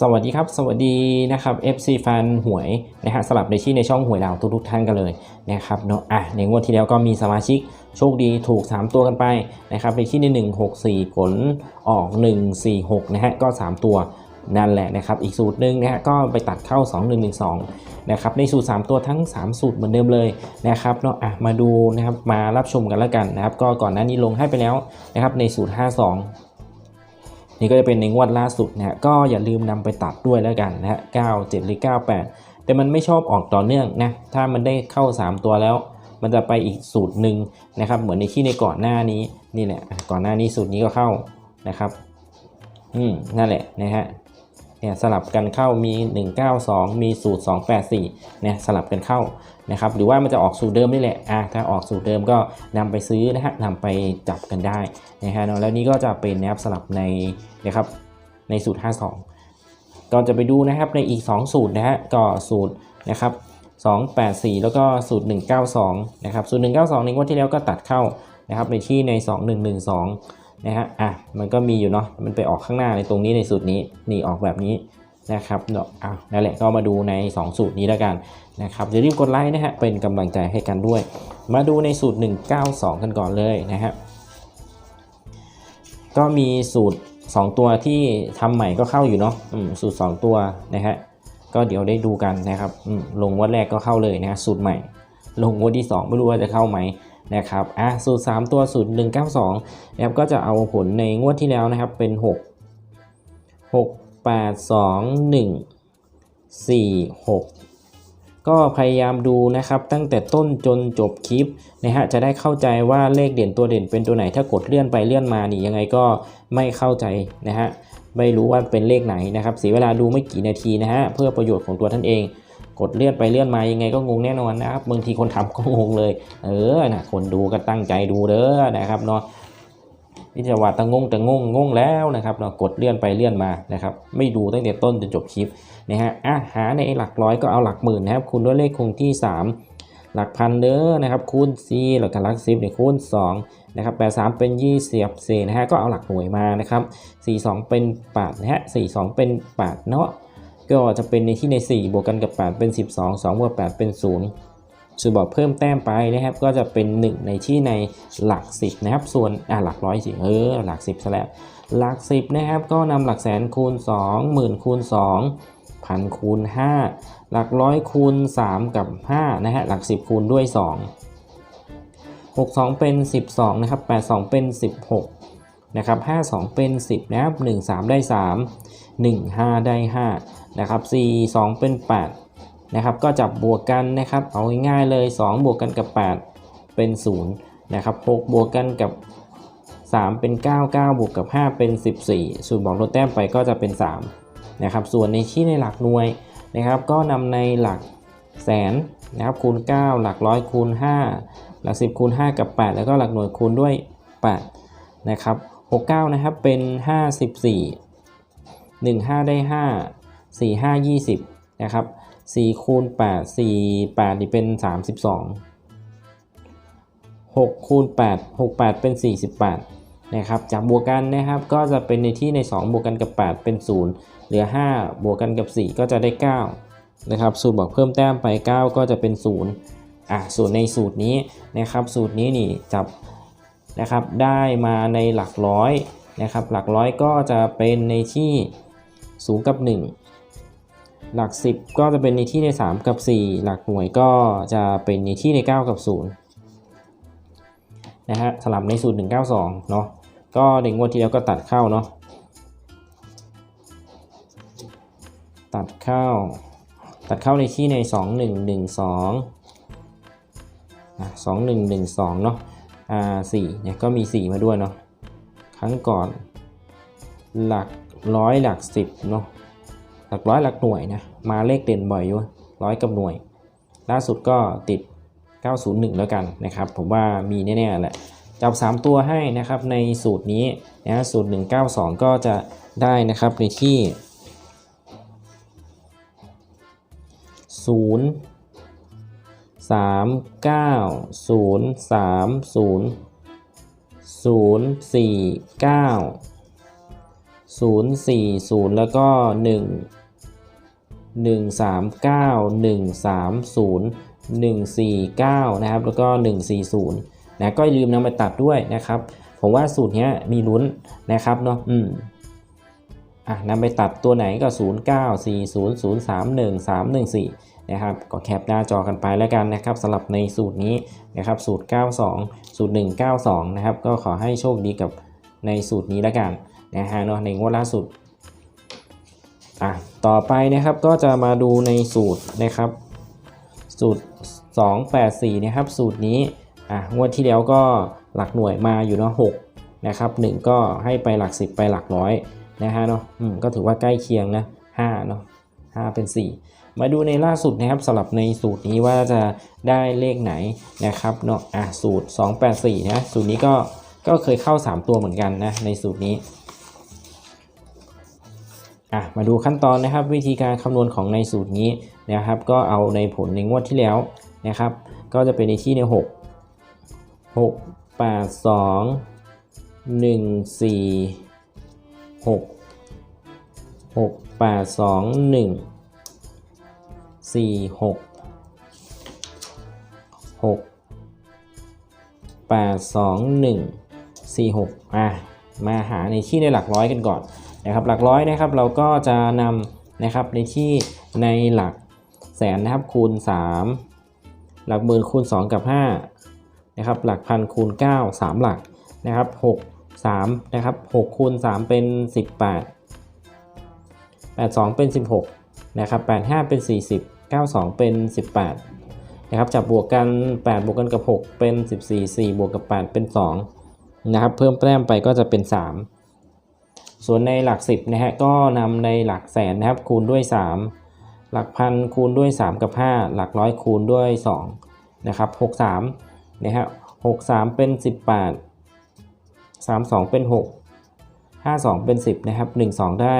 สวัสดีครับ สวัสดีนะครับ FC แฟนหวยนะฮะสลับในที่อในช่องหวยดาวทุกๆท่านกันเลยนะครับเนาะอะในงวดที่แล้วก็มีสมาชิกโชคดีถูก 3 ตัวกันไปนะครับในที่อใน 164 ผลออก 146 นะฮะก็ 3 ตัวนั่นแหละนะครับอีกสูตรหนึ่งนะฮะก็ไปตัดเข้า 2112 นะครับในสูตร 3 ตัวทั้ง 3 สูตรเหมือนเดิมเลยนะครับเนาะอะมาดูนะครับมารับชมกันแล้วกันนะครับก็ก่อนหน้านี้ลงให้ไปแล้วนะครับในสูตร 52 นี่ก็จะเป็นในงวดล่าสุดนะฮะก็อย่าลืมนำไปตัดด้วยแล้วกันนะฮะ9 7หรือ98แต่มันไม่ชอบออกต่อเนื่องนะถ้ามันได้เข้า 3 ตัวแล้ว มันจะไปอีกสูตรหนึ่งนะครับ เหมือนในที่ในก่อนหน้านี้นี่แหละก่อนหน้านี้สูตรนี้ก็เข้านะครับ อืมนั่นแหละนะฮะ เนี่ยสลับกันเข้ามี 192 มีสูตร 284เนี่ยสลับกันเข้านะครับหรือว่ามันจะออกสูตรเดิมนี่แหละอะถ้าออกสูตรเดิมก็นำไปซื้อนะฮะนำไปจับกันได้นะฮะแล้วนี่ก็จะเป็นนะครับสลับในนะครับในสูตร 52ก็จะไปดูนะครับในอีก 2 สูตรนะฮะก็สูตรนะครับ284 แล้วก็สูตร 192 นะครับ สูตร 192 ในงวดที่แล้วก็ตัดเข้านะครับในที่ใน 2112 นะฮะอะมันก็มีอยู่เนาะมันไปออกข้างหน้าในตรงนี้ในสูตรนี้นี่ออกแบบนี้นะครับเนาะอะนั่นแหละก็มาดูใน 2 สูตรนี้แล้วกันนะครับอย่าลืมกดไลค์นะฮะเป็นกำลังใจให้กันด้วย มาดูในสูตร 192 กันก่อนเลยนะฮะก็มีสูตร 2 ตัวที่ทำใหม่ก็เข้าอยู่เนาะสูตร 2 ตัวนะฮะก็เดี๋ยวได้ดูกันนะครับลงวันแรกก็เข้าเลยนะฮะสูตรใหม่ ลงวันที่ 2 ไม่รู้ว่าจะเข้าไหม นะครับอะสูตร 3 ตัวสูตร 192นะครับก็จะเอาผลในงวดที่แล้วนะครับเป็น 6 6 8 2 1 4 6 ก็พยายามดูนะครับตั้งแต่ต้นจนจบคลิปนะฮะจะได้เข้าใจว่าเลขเด่นตัวเด่นเป็นตัวไหนถ้ากดเลื่อนไปเลื่อนมานี่ยังไงก็ไม่เข้าใจนะฮะไม่รู้ว่าเป็นเลขไหนนะครับเสียเวลาดูไม่กี่นาทีนะฮะเพื่อประโยชน์ของตัวท่านเอง กดเลื่อนไปเลื่อนมายังไงก็งงแน่นอนนะครับบางทีคนทำก็งงเลย เออนะคนดูก็ตั้งใจดูเด้อนะครับเนาะนี่จะว่าตะงงแต่งงงงแล้วนะครับเนาะกดเลื่อนไปเลื่อนมานะครับ ไม่ดูตั้งแต่ต้นจนจบคลิปนะฮะอะหาในหลักร้อยก็เอาหลักหมื่นนะครับคูณด้วยเลขคงที่ 3 หลักพันเด้อนะครับคูณ4หลักหลัก10เนี่ยคูณ2นะครับ83เป็น20เศษนะฮะก็เอาหลักหน่วยมานะครับ42เป็น8นะฮะ42เป็น8เนาะ ก็จะเป็นในที่ใน 4 บวกกันกับ 8 เป็น 12 2บวก8 เป็น 0 ส่วนบอกเพิ่มแต้มไปนะครับ ก็จะเป็น 1 ในที่ในหลัก 10 นะครับ ส่วนอ่าหลักร้อยสิ เออ หลัก 10ซะแล้ว หลัก 10 นะครับ ก็นำหลักแสนคูณ2หมื่นคูณ2พันคูณ 5 หลักร้อยคูณ 3 กับ 5 นะฮะ หลัก 10 คูณด้วย 2 62 เป็น 12 นะครับ 82 เป็น 16นะครับ 52 เป็น 10 นะครับ 13 ได้ 3 15 ได้ 5 นะครับ 4 2 เป็น 8 นะครับ ก็จับบวกกันนะครับ เอาง่ายๆเลย 2 บวกกันกับ 8 เป็น 0 นะครับ 6 บวกกันกับ 3 เป็น 9 9 บวกกับ 5 เป็น 14 สูตรบอกลดแต้มไปก็จะเป็น 3 นะครับ ส่วนในที่ในหลักหน่วยนะครับ ก็นำในหลักแสนนะครับคูณ 9 หลักร้อยคูณ 5 หลัก 10คูณ5 กับ 8 แล้วก็หลักหน่วยคูณด้วย 8 นะครับ 69 นะครับเป็น 54 15 ได้ 5 4 5 20 นะครับ4คูณ8 4 8 นี่เป็น 32 6คูณ8 6 8 เป็น 48 นะครับ จากบวกกันนะครับ ก็จะเป็นในที่ใน 2 บวกกันกับ 8 เป็น 0 เหลือ 5 บวกกันกับ 4 ก็จะได้ 9 นะครับ สูตรบอกเพิ่มแต้มไป 9 ก็จะเป็น 0 อะส่วนในสูตรนี้นะครับ สูตรนี้นี่จับนะครับ ได้มาในหลักร้อยนะครับ หลักร้อยก็จะเป็นในที่0กับ 1 หลัก 10 ก็จะเป็นในที่ใน 3 กับ 4 หลักหน่วยก็จะเป็นในที่ใน 9 กับ 0 นะฮะสลับในสูตร 192 เนาะก็ในงวดที่แล้วก็ตัดเข้าเนาะตัดเข้า ตัดเข้าในที่ใน 2112อะ2112 เนาะอ่า4เนี่ยก็มี 4 มาด้วยเนาะครั้งก่อนหลักร้อยหลัก 10 เนาะ หลักร้อยหลักหน่วยนะมาเลขเด่นบ่อยอยู่ร้อยกับหน่วย ล่าสุดก็ติด 901 แล้วกันนะครับ ผมว่ามีแน่ๆแหละจับ 3 ตัวให้นะครับในสูตรนี้นะสูตร 192 ก็จะได้นะครับในที่ 0 3 9 0 3 0 0 4 9 0 4 0 แล้วก็ 1 1 3 9 1 3 0 1 4 9 นะครับ แล้วก็ 1 4 0 นะก็อย่าลืมนำไปตัดด้วยนะครับ ผมว่าสูตรนี้มีลุ้นนะครับเนาะอืมอะนำไปตัดตัวไหนก็ 0 9 4 0 0 3 1 3 1 4 นะครับ ก็แคปหน้าจอกันไปแล้วกันนะครับสำหรับในสูตรนี้นะครับสูตร 92 สูตร 192 นะครับ ก็ขอให้โชคดีกับในสูตรนี้แล้วกัน นะฮะเนาะในงวดล่าสุดอะต่อไปนะครับก็จะมาดูในสูตรนะครับ สูตร 284 นะครับ สูตรนี้อะงวดที่แล้วก็หลักหน่วยมาอยู่เนาะ6นะครับ1 ก็ให้ไปหลัก 10 ไปหลักร้อยนะฮะเนาะอืมก็ถือว่าใกล้เคียงนะ5เนาะ5เป็น 4 มาดูในล่าสุดนะครับสำหรับในสูตรนี้ว่าจะได้เลขไหนนะครับเนาะอะสูตร 284 นะสูตรนี้ก็ก็เคยเข้า 3 ตัวเหมือนกันนะในสูตรนี้ อะมาดูขั้นตอนนะครับ วิธีการคำนวณของในสูตรนี้นะครับ ก็เอาในผลในงวดที่แล้วนะครับ ก็จะเป็นในที่ใน 6 6 8 2 1 4 6 6 8 2 1สี่หกหกแปดสองหนึ่งสี่หกอะมาหาในที่ในหลักร้อยกันก่อน นะครับหลักร้อยนะครับเราก็จะนำนะครับในที่ในหลักแสนนะครับคูณ 3 หลักหมื่นคูณ 2 กับ5นะครับหลักพันคูณ 9 3 หลักนะครับ6 3นะครับ6คูณ 3 เป็น 18 82 เป็น 16นะครับ85 เป็น 40 92 เป็น 18นะครับจับบวกกัน 8 บวกกันกับ 6 เป็น 14 4 บวกกับ 8 เป็น2นะครับเพิ่มแต้มไปก็จะเป็น 3 ส่วนในหลัก 10นะฮะก็นำในหลักแสนนะครับคูณด้วย 3 หลักพันคูณด้วย 3 กับ 5 หลักร้อยคูณด้วย2นะครับ63นะฮะ63 เป็น 18 32 เป็น 6 52 เป็น 10นะครับ1 2 ได้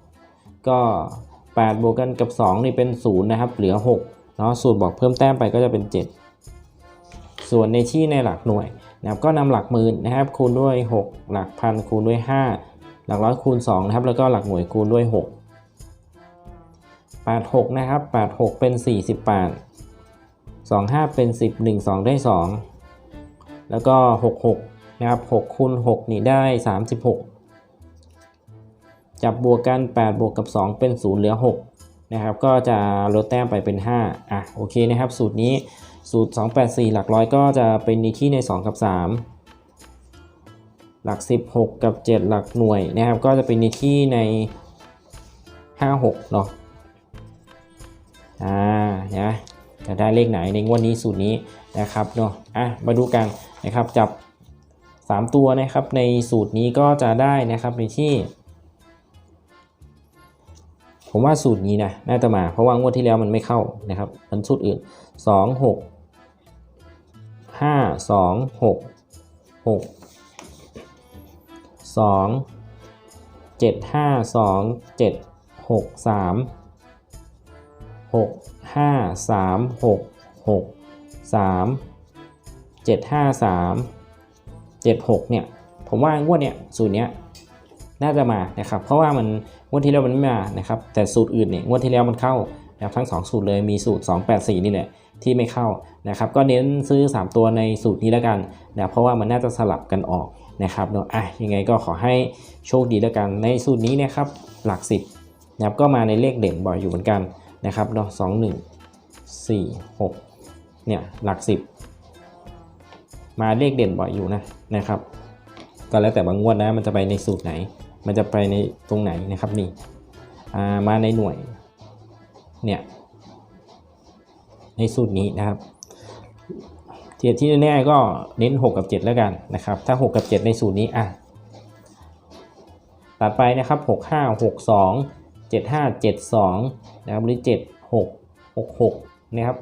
2 ก็ 8 บวกกันกับ 2 นี่เป็น 0 นะครับ เหลือ6เนาะสูตรบอกเพิ่มแต้มไปก็จะเป็น 7 ส่วนในที่ในหลักหน่วยนะครับก็นำหลักหมื่นนะครับคูณด้วย 6 หลักพันคูณด้วย 5 หลักร้อยคูณ2นะครับแล้วก็หลักหน่วยคูณด้วย 6 86 นะครับ 86 เป็น 48 25 เป็น 10 1 2 ได้ 2 แล้วก็ 66 นะครับ6คูณ6นี่ได้ 36 จับบวกกัน 8 บวกกับ 2 เป็น 0 เหลือ 6 นะครับ ก็จะลดแต้มไปเป็น 5 อะ โอเคนะครับ สูตรนี้สูตร 284 หลักร้อยก็จะเป็นในที่ใน 2 กับ 3 หลัก 16 กับ 7 หลักหน่วยนะครับ ก็จะเป็นในที่ใน 5 6 เนาะอ่านะจะได้เลขไหนในงวดนี้สูตรนี้นะครับเนาะอะมาดูกันนะครับจับ 3 ตัวนะครับในสูตรนี้ก็จะได้นะครับในที่ ผมว่าสูตรนี้นะน่าจะมาเพราะว่างวดที่แล้วมันไม่เข้านะครับมันสูตรอื่น 2 6 5 2 6 6 2 7 5 2 7 6 3 6 5 3 6 6 3 7 5 3 7 6เนี่ยผมว่างวดเนี้ยสูตรเนี้ยน่าจะมานะครับเพราะว่ามันงวดที่แล้วมันไม่มานะครับแต่สูตรอื่นเนี่ยงวดที่แล้วมันเข้านะครับทั้ง 2 สูตรเลยมีสูตร 284 นี่แหละที่ไม่เข้านะครับก็เน้นซื้อ 3 ตัวในสูตรนี้แล้วกันนะเพราะว่ามันน่าจะสลับกันออก นะครับเนาะอะยังไงก็ขอให้โชคดีแล้วกันในสูตรนี้นะครับหลัก 10นะครับก็มาในเลขเด่นบ่อยอยู่เหมือนกันนะครับเนาะ2 1 4 6เนี่ยหลัก 10 มาเลขเด่นบ่อยอยู่นะนะครับ ก็แล้วแต่บางงวดนะมันจะไปในสูตรไหน มันจะไปในตรงไหนนะครับนี่มาในหน่วยเนี่ยในสูตรนี้นะครับ เทียบที่แน่ๆก็เน้น 6 กับ 7 แล้วกันนะครับ ถ้า 6 กับ 7 ในสูตรนี้อะตัดไปนะครับ 6 5 6 2 7 5 7 2นะครับหรือ 7 6 6 6นะครับ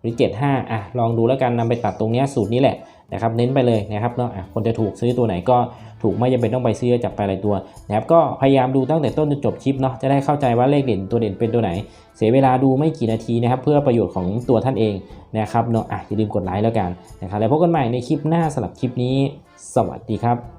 หรือ 7 5อะลองดูแล้วกันนำไปตัดตรงนี้สูตรนี้แหละ นะครับเน้นไปเลยนะครับเนาะคนจะถูกซื้อตัวไหนก็ถูกไม่จำเป็นต้องไปซื้อจับไปอะไรตัวนะครับก็พยายามดูตั้งแต่ต้นจนจบคลิปเนาะจะได้เข้าใจว่าเลขเด่นตัวเด่นเป็นตัวไหน เสียเวลาดูไม่กี่นาทีนะครับเพื่อประโยชน์ของตัวท่านเองนะครับเนาะอะอย่าลืมกดไลค์แล้วกันนะครับแล้วพบกันใหม่ในคลิปหน้าสำหรับคลิปนี้ สวัสดีครับ